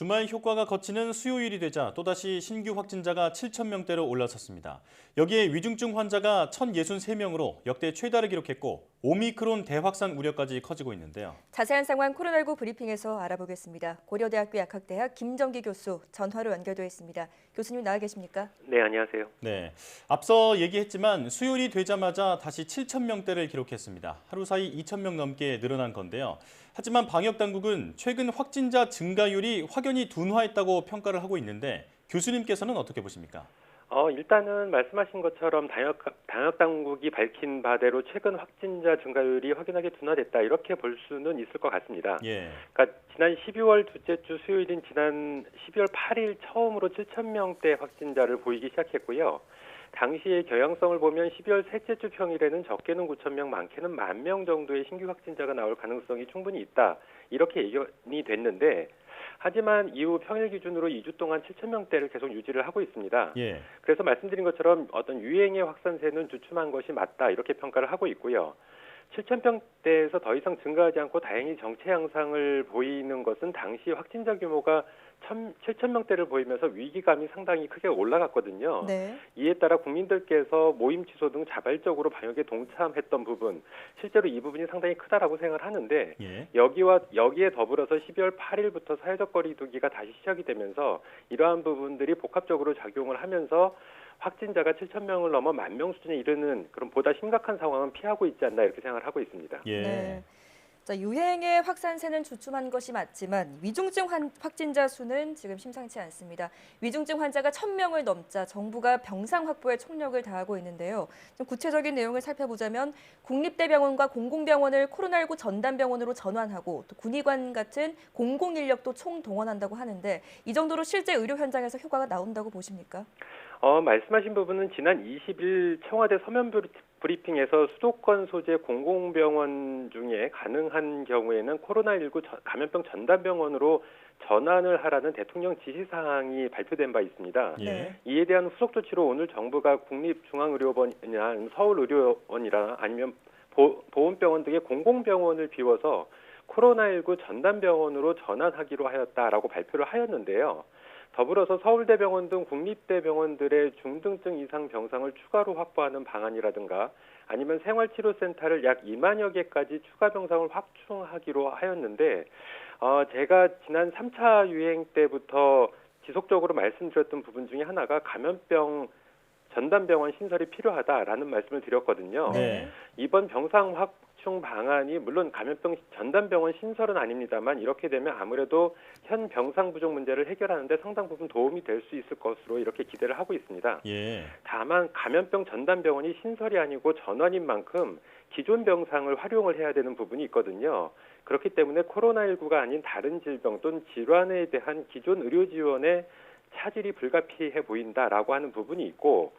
주말 효과가 거치는 수요일이 되자 또다시 신규 확진자가 7천 명대로 올라섰습니다. 여기에 위중증 환자가 1,063명으로 역대 최다를 기록했고 오미크론 대확산 우려까지 커지고 있는데요. 자세한 상황 코로나19 브리핑에서 알아보겠습니다. 고려대학교 약학대학 김정기 교수 전화로 연결되어 있습니다. 교수님 나와 계십니까? 네, 안녕하세요. 네, 앞서 얘기했지만 수요일이 되자마자 다시 7천 명대를 기록했습니다. 하루 사이 2천 명 넘게 늘어난 건데요. 하지만 방역 당국은 최근 확진자 증가율이 확연히 둔화했다고 평가를 하고 있는데 교수님께서는 어떻게 보십니까? 어, 일단은 말씀하신 것처럼 방역, 방역 당국이 밝힌 바대로 최근 확진자 증가율이 확연하게 둔화됐다 이렇게 볼 수는 있을 것 같습니다. 예, 그러니까 지난 12월 둘째 주 수요일인 지난 12월 8일 처음으로 7천 명대 확진자를 보이기 시작했고요. 당시의 경향성을 보면 12월 셋째 주 평일에는 적게는 9천 명, 많게는 만 명 정도의 신규 확진자가 나올 가능성이 충분히 있다. 이렇게 예견이 됐는데 하지만 이후 평일 기준으로 2주 동안 7천 명대를 계속 유지를 하고 있습니다. 예, 그래서 말씀드린 것처럼 어떤 유행의 확산세는 주춤한 것이 맞다 이렇게 평가를 하고 있고요. 7천 평대에서 더 이상 증가하지 않고 다행히 정체 양상을 보이는 것은 당시 확진자 규모가 7천 명대를 보이면서 위기감이 상당히 크게 올라갔거든요. 네. 이에 따라 국민들께서 모임 취소 등 자발적으로 방역에 동참했던 부분, 실제로 이 부분이 상당히 크다라고 생각을 하는데 예, 여기와 여기에 더불어서 12월 8일부터 사회적 거리두기가 다시 시작이 되면서 이러한 부분들이 복합적으로 작용을 하면서 확진자가 7천 명을 넘어 만 명 수준에 이르는 그런 보다 심각한 상황은 피하고 있지 않나 이렇게 생각을 하고 있습니다. 예. 네. 자, 유행의 확산세는 주춤한 것이 맞지만 위중증 환, 확진자 수는 지금 심상치 않습니다. 위중증 환자가 1,000명을 넘자 정부가 병상 확보에 총력을 다하고 있는데요. 좀 구체적인 내용을 살펴보자면 국립대병원과 공공병원을 코로나19 전담병원으로 전환하고 또 군의관 같은 공공인력도 총동원한다고 하는데 이 정도로 실제 의료 현장에서 효과가 나온다고 보십니까? 어, 말씀하신 부분은 지난 20일 청와대 서면 브리- 브리핑에서 수도권 소재 공공병원 중에 가능한 경우에는 코로나19 전- 감염병 전담병원으로 전환을 하라는 대통령 지시사항이 발표된 바 있습니다. 예, 네. 이에 대한 후속 조치로 오늘 정부가 국립중앙의료원이나 서울의료원이나 아니면 보, 보훈병원 등의 공공병원을 비워서 코로나19 전담병원으로 전환하기로 하였다라고 발표를 하였는데요. 더불어서 서울대병원 등 국립대병원들의 중등증 이상 병상을 추가로 확보하는 방안이라든가 아니면 생활치료센터를 약 2만여 개까지 추가 병상을 확충하기로 하였는데 어, 제가 지난 3차 유행 때부터 지속적으로 말씀드렸던 부분 중에 하나가 감염병 전담병원 신설이 필요하다라는 말씀을 드렸거든요. 네. 이번 병상 확 충 방안이 물론 감염병 전담병원 신설은 아닙니다만 이렇게 되면 아무래도 현 병상 부족 문제를 해결하는데 상당 부분 도움이 될 수 있을 것으로 이렇게 기대를 하고 있습니다. 예, 다만 감염병 전담병원이 신설이 아니고 전환인 만큼 기존 병상을 활용을 해야 되는 부분이 있거든요. 그렇기 때문에 코로나19가 아닌 다른 질병 또는 질환에 대한 기존 의료 지원에 차질이 불가피해 보인다라고 하는 부분이 있고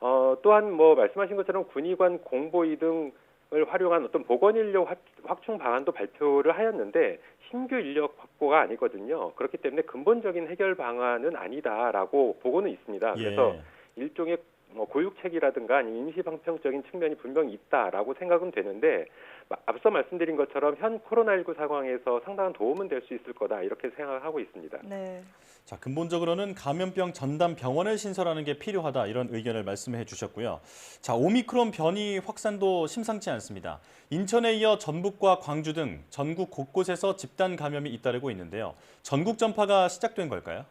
어, 또한 뭐 말씀하신 것처럼 군의관 공보위 등 을 활용한 어떤 보건 인력 확- 확충 방안도 발표를 하였는데 신규 인력 확보가 아니거든요. 그렇기 때문에 근본적인 해결 방안은 아니다라고 보고는 있습니다. 그래서 예, 일종의 뭐 고육책이라든가 임시방편적인 측면이 분명히 있다라고 생각은 되는데 마- 앞서 말씀드린 것처럼 현 코로나19 상황에서 상당한 도움은 될 수 있을 거다 이렇게 생각하고 있습니다. 네. 자, 근본적으로는 감염병 전담 병원을 신설하는 게 필요하다 이런 의견을 말씀해 주셨고요. 자, 오미크론 변이 확산도 심상치 않습니다. 인천에 이어 전북과 광주 등 전국 곳곳에서 집단 감염이 잇따르고 있는데요. 전국 전파가 시작된 걸까요?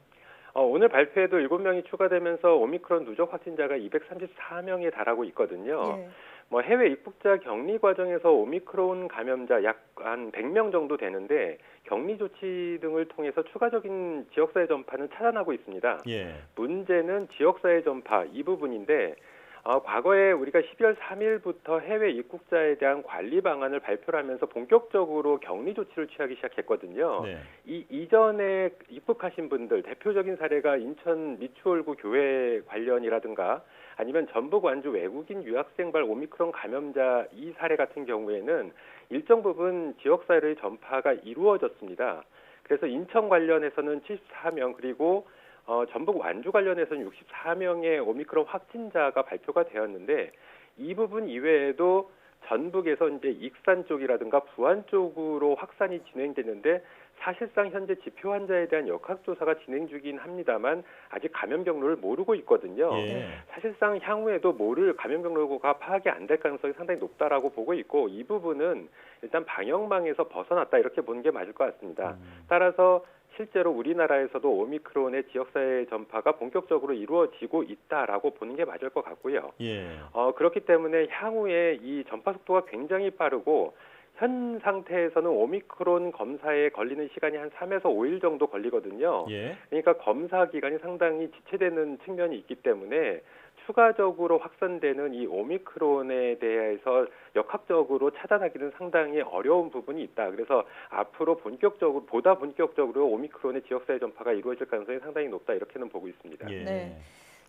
어, 오늘 발표에도 7명이 추가되면서 오미크론 누적 확진자가 234명에 달하고 있거든요. 예. 뭐 해외 입국자 격리 과정에서 오미크론 감염자 약 한 100명 정도 되는데 격리 조치 등을 통해서 추가적인 지역사회 전파는 차단하고 있습니다. 예, 문제는 지역사회 전파 이 부분인데 어, 과거에 우리가 12월 3일부터 해외 입국자에 대한 관리 방안을 발표를 하면서 본격적으로 격리 조치를 취하기 시작했거든요. 네, 이 이전에 입국하신 분들 대표적인 사례가 인천 미추홀구 교회 관련이라든가 아니면 전북 완주 외국인 유학생발 오미크론 감염자 이 사례 같은 경우에는 일정 부분 지역 사회의 전파가 이루어졌습니다. 그래서 인천 관련해서는 74명 그리고 어, 전북 완주 관련해서는 64명의 오미크론 확진자가 발표가 되었는데 이 부분 이외에도 전북에서 이제 익산 쪽이라든가 부안 쪽으로 확산이 진행되는데 사실상 현재 지표 환자에 대한 역학조사가 진행 중이긴 합니다만 아직 감염 경로를 모르고 있거든요. 예. 사실상 향후에도 모를 감염 경로가 파악이 안 될 가능성이 상당히 높다라고 보고 있고 이 부분은 일단 방역망에서 벗어났다 이렇게 보는 게 맞을 것 같습니다. 음. 따라서 실제로 우리나라에서도 오미크론의 지역사회 전파가 본격적으로 이루어지고 있다라고 보는 게 맞을 것 같고요. 예. 어, 그렇기 때문에 향후에 이 전파 속도가 굉장히 빠르고 현 상태에서는 오미크론 검사에 걸리는 시간이 한 3에서 5일 정도 걸리거든요. 예. 그러니까 검사 기간이 상당히 지체되는 측면이 있기 때문에 추가적으로 확산되는 이 오미크론에 대해서 역학적으로 차단하기는 상당히 어려운 부분이 있다. 그래서 앞으로 본격적으로 보다 본격적으로 오미크론의 지역사회 전파가 이루어질 가능성이 상당히 높다. 이렇게는 보고 있습니다. 예. 네.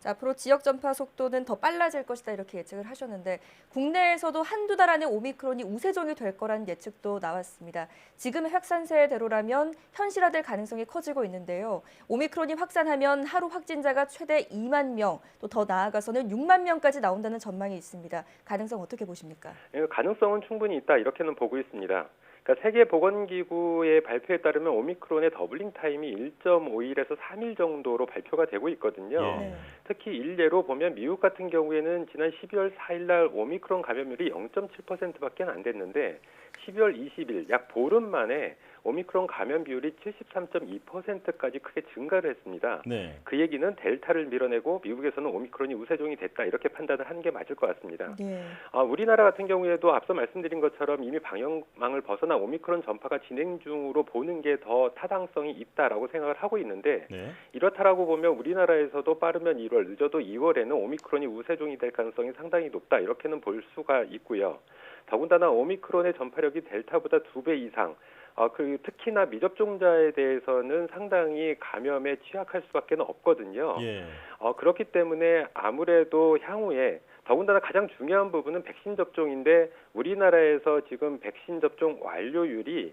자, 앞으로 지역 전파 속도는 더 빨라질 것이다 이렇게 예측을 하셨는데 국내에서도 한두 달 안에 오미크론이 우세종이 될 거라는 예측도 나왔습니다. 지금의 확산세대로라면 현실화될 가능성이 커지고 있는데요. 오미크론이 확산하면 하루 확진자가 최대 2만 명, 또 더 나아가서는 6만 명까지 나온다는 전망이 있습니다. 가능성 어떻게 보십니까? 예, 가능성은 충분히 있다. 이렇게는 보고 있습니다. 그러니까 세계보건기구의 발표에 따르면 오미크론의 더블링 타임이 1.5일에서 3일 정도로 발표가 되고 있거든요. 예. 네. 특히 일례로 보면 미국 같은 경우에는 지난 12월 4일 날 오미크론 감염률이 0.7%밖에 안 됐는데 12월 20일 약 보름 만에 오미크론 감염 비율이 73.2%까지 크게 증가를 했습니다. 네. 그 얘기는 델타를 밀어내고 미국에서는 오미크론이 우세종이 됐다 이렇게 판단을 하는 게 맞을 것 같습니다. 네. 아, 우리나라 같은 경우에도 앞서 말씀드린 것처럼 이미 방역망을 벗어나 오미크론 전파가 진행 중으로 보는 게 더 타당성이 있다라고 생각을 하고 있는데 네. 이렇다라고 보면 우리나라에서도 빠르면 1월, 늦어도 2월에는 오미크론이 우세종이 될 가능성이 상당히 높다 이렇게는 볼 수가 있고요. 더군다나 오미크론의 전파력이 델타보다 두 배 이상, 어, 그 특히나 미접종자에 대해서는 상당히 감염에 취약할 수밖에 없거든요. 예. 어, 그렇기 때문에 아무래도 향후에 더군다나 가장 중요한 부분은 백신 접종인데 우리나라에서 지금 백신 접종 완료율이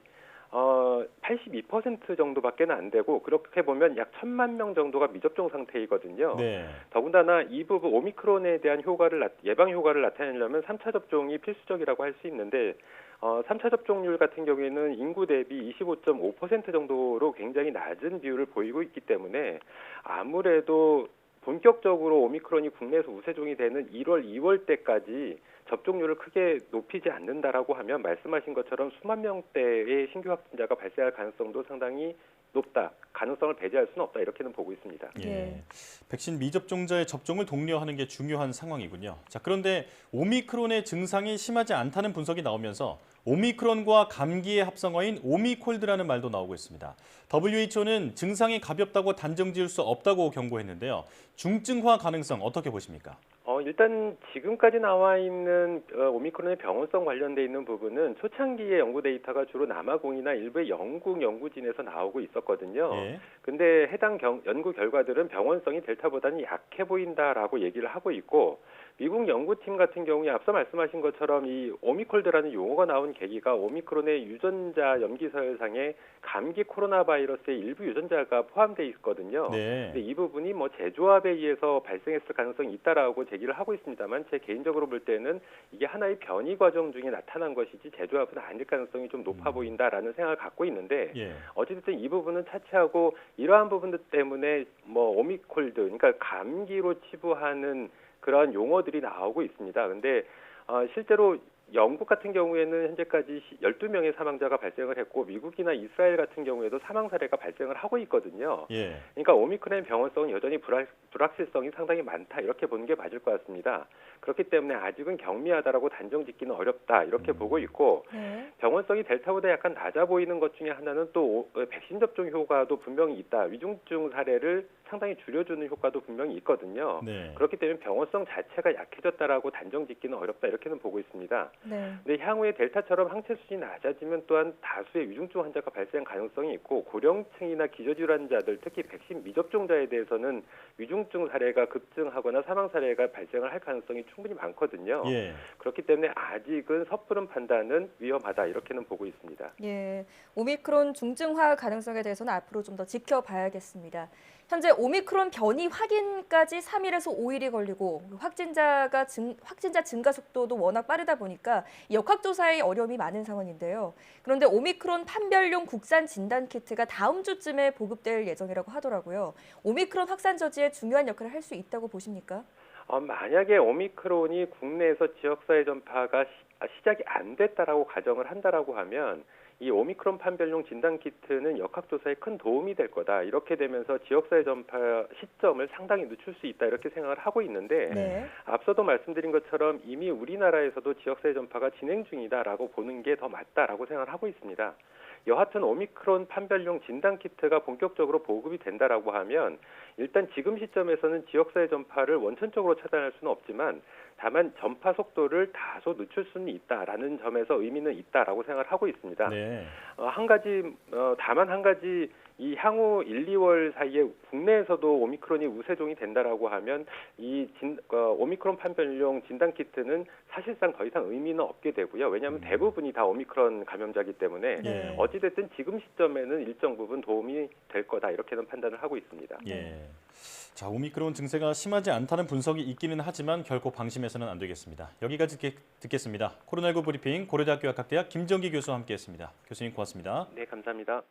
어, 82% 정도밖에는 안 되고 그렇게 보면 약 천만 명 정도가 미접종 상태이거든요. 네. 더군다나 이 부분 오미크론에 대한 효과를 나- 예방 효과를 나타내려면 3차 접종이 필수적이라고 할 수 있는데 어, 3차 접종률 같은 경우에는 인구 대비 25.5% 정도로 굉장히 낮은 비율을 보이고 있기 때문에 아무래도 본격적으로 오미크론이 국내에서 우세종이 되는 1월, 2월 때까지 접종률을 크게 높이지 않는다라고 하면 말씀하신 것처럼 수만 명대의 신규 확진자가 발생할 가능성도 상당히 높다. 가능성을 배제할 수는 없다. 이렇게는 보고 있습니다. 예. 네. 백신 미접종자의 접종을 독려하는 게 중요한 상황이군요. 자, 그런데 오미크론의 증상이 심하지 않다는 분석이 나오면서 오미크론과 감기의 합성어인 오미콜드라는 말도 나오고 있습니다. WHO는 증상이 가볍다고 단정 지을 수 없다고 경고했는데요. 중증화 가능성 어떻게 보십니까? 어, 일단 지금까지 나와 있는 어, 오미크론의 병원성 관련돼 있는 부분은 초창기의 연구 데이터가 주로 남아공이나 일부의 영국 연구진에서 나오고 있었거든요. 예. 근데 해당 경- 연구 결과들은 병원성이 델타보다는 약해 보인다라고 얘기를 하고 있고 미국 연구팀 같은 경우에 앞서 말씀하신 것처럼 이 오미콜드라는 용어가 나온 계기가 오미크론의 유전자 염기서열상에 감기 코로나 바이러스의 일부 유전자가 포함돼 있거든요. 네. 근데 이 부분이 뭐 재조합에 의해서 발생했을 가능성이 있다라고 제기를 하고 있습니다만 제 개인적으로 볼 때는 이게 하나의 변이 과정 중에 나타난 것이지 재조합은 아닐 가능성이 좀 높아 음. 보인다라는 생각을 갖고 있는데 예. 어쨌든 이 부분은 차치하고 이러한 부분들 때문에 뭐 오미콜드 그러니까 감기로 치부하는 그러한 용어들이 나오고 있습니다. 근데 어, 실제로 영국 같은 경우에는 현재까지 12명의 사망자가 발생을 했고 미국이나 이스라엘 같은 경우에도 사망 사례가 발생을 하고 있거든요. 예. 그러니까 오미크론의 병원성은 여전히 불확, 불확실성이 상당히 많다 이렇게 보는 게 맞을 것 같습니다. 그렇기 때문에 아직은 경미하다라고 단정 짓기는 어렵다 이렇게 음. 보고 있고 네. 병원성이 델타보다 약간 낮아 보이는 것 중에 하나는 또 오- 어, 백신 접종 효과도 분명히 있다. 위중증 사례를 상당히 줄여주는 효과도 분명히 있거든요. 네. 그렇기 때문에 병원성 자체가 약해졌다라고 단정 짓기는 어렵다 이렇게는 보고 있습니다. 네. 근데 향후에 델타처럼 항체 수준이 낮아지면 또한 다수의 위중증 환자가 발생 가능성이 있고 고령층이나 기저질환자들 특히 백신 미접종자에 대해서는 위중증 사례가 급증하거나 사망 사례가 발생을 할 가능성이 충분히 많거든요. 예. 그렇기 때문에 아직은 섣부른 판단은 위험하다 이렇게는 보고 있습니다. 예, 오미크론 중증화 가능성에 대해서는 앞으로 좀 더 지켜봐야겠습니다. 현재 오미크론 변이 확인까지 3일에서 5일이 걸리고 확진자가 증, 확진자 증가 속도도 워낙 빠르다 보니까 역학조사에 어려움이 많은 상황인데요. 그런데 오미크론 판별용 국산 진단 키트가 다음 주쯤에 보급될 예정이라고 하더라고요. 오미크론 확산 저지에 중요한 역할을 할 수 있다고 보십니까? 어, 만약에 오미크론이 국내에서 지역사회 전파가 시, 아, 시작이 안 됐다라고 가정을 한다라고 하면 이 오미크론 판별용 진단 키트는 역학조사에 큰 도움이 될 거다. 이렇게 되면서 지역사회 전파 시점을 상당히 늦출 수 있다. 이렇게 생각을 하고 있는데 네. 앞서도 말씀드린 것처럼 이미 우리나라에서도 지역사회 전파가 진행 중이다라고 보는 게 더 맞다라고 생각을 하고 있습니다. 여하튼 오미크론 판별용 진단 키트가 본격적으로 보급이 된다라고 하면 일단 지금 시점에서는 지역사회 전파를 원천적으로 차단할 수는 없지만 다만 전파 속도를 다소 늦출 수는 있다라는 점에서 의미는 있다라고 생각을 하고 있습니다. 네. 어, 한 가지 어, 다만 한 가지 이 향후 1, 2월 사이에 국내에서도 오미크론이 우세종이 된다라고 하면 이 진, 어, 오미크론 판별용 진단 키트는 사실상 더 이상 의미는 없게 되고요. 왜냐하면 음. 대부분이 다 오미크론 감염자기 때문에 예. 어찌됐든 지금 시점에는 일정 부분 도움이 될 거다 이렇게는 판단을 하고 있습니다. 예. 자, 오미크론 증세가 심하지 않다는 분석이 있기는 하지만 결코 방심해서는 안 되겠습니다. 여기까지 듣겠, 듣겠습니다. 코로나19 브리핑 고려대학교 약학대학 김정기 교수와 함께했습니다. 교수님 고맙습니다. 네, 감사합니다.